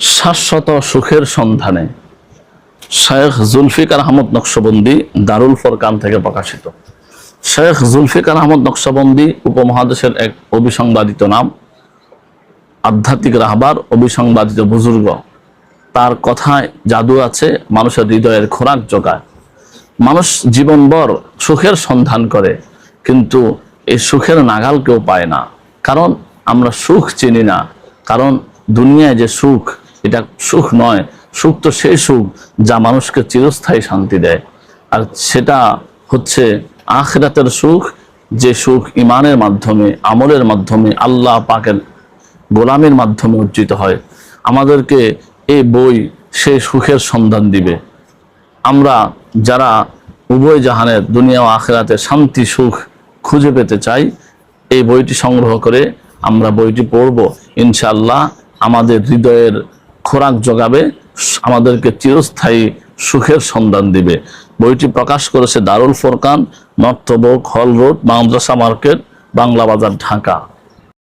শাশ্বত সুখের সন্ধানে। শেখ জুলফিকার আহমদ নকশবন্দি দারুল ফরকান থেকে প্রকাশিত। শেখ জুলফিকার আহমদ নকশবন্দি উপমহাদেশের এক অবিসংবাদিত নাম। আধ্যাত্মিক রাহবার অবিসংবাদিত বুজুর্গ। তার কথায় জাদু আছে মানুষের হৃদয়ের খোরাক জোগায়। মানুষ জীবনভর সুখের সন্ধান করে, কিন্তু এই সুখের নাগাল কেউ পায় না। কারণ আমরা সুখ চিনি না। কারণ দুনিয়ায় যে সুখ এটা সুখ নয়। সুখ তো সেই সুখ যা মানুষকে চিরস্থায়ী শান্তি দেয়। আর সেটা হচ্ছে আখরাতের সুখ, যে সুখ ইমানের মাধ্যমে, আমলের মাধ্যমে আল্লাহ পাকের গোলামের মাধ্যমে অর্জিত হয়। আমাদেরকে এই বই সেই সুখের সন্ধান দিবে। আমরা যারা উভয় জাহানের দুনিয়া ও আখেরাতে শান্তি, সুখ খুঁজে পেতে চাই, এই বইটি সংগ্রহ করে আমরা বইটি পড়ব। ইনশাল্লাহ আমাদের হৃদয়ের খোরাক জোগাবে, আমাদেরকে চিরস্থায়ী সুখের সন্ধান দিবে। বইটি প্রকাশ করেছে দারুল ফোরকান নর্থবোক হল রোড, মাদ্রাসা মার্কেট, বাংলা বাজার, ঢাকা।